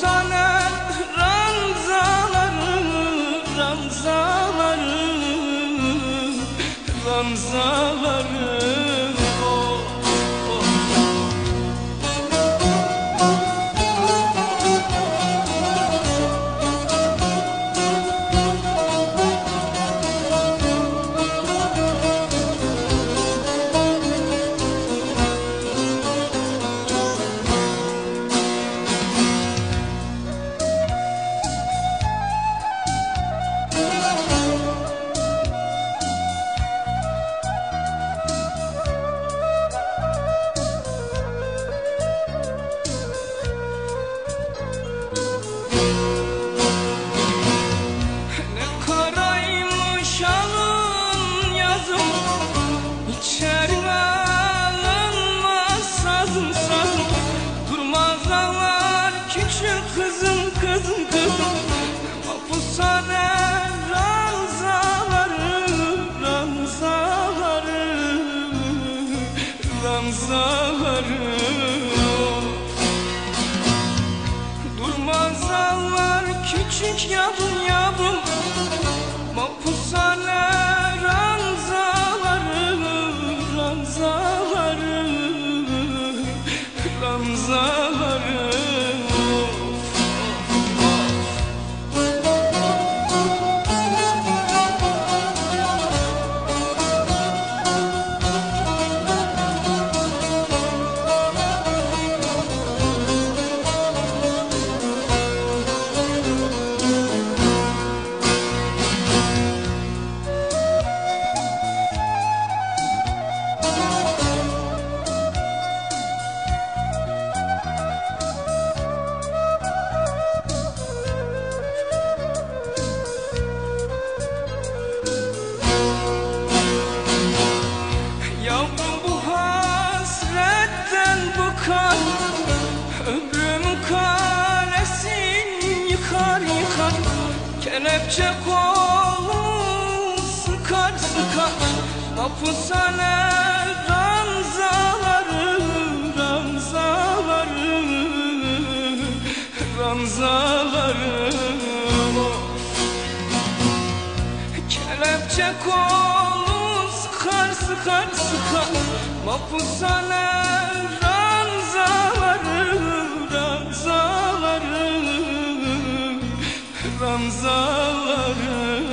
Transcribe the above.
sana ranzalarım, ranzalarım, ranzalarım. Ranzaları Durmaz küçük yavrum yavrum. Mahpushane ranzaları ranzaları. Ranzaları yıkar Kelepçe kolu sıkar sıkar Mahpushane ranzaları ranzaları ranzaları. Kelepçe kolu sıkar sıkar sıkar Mahpushane kazalarım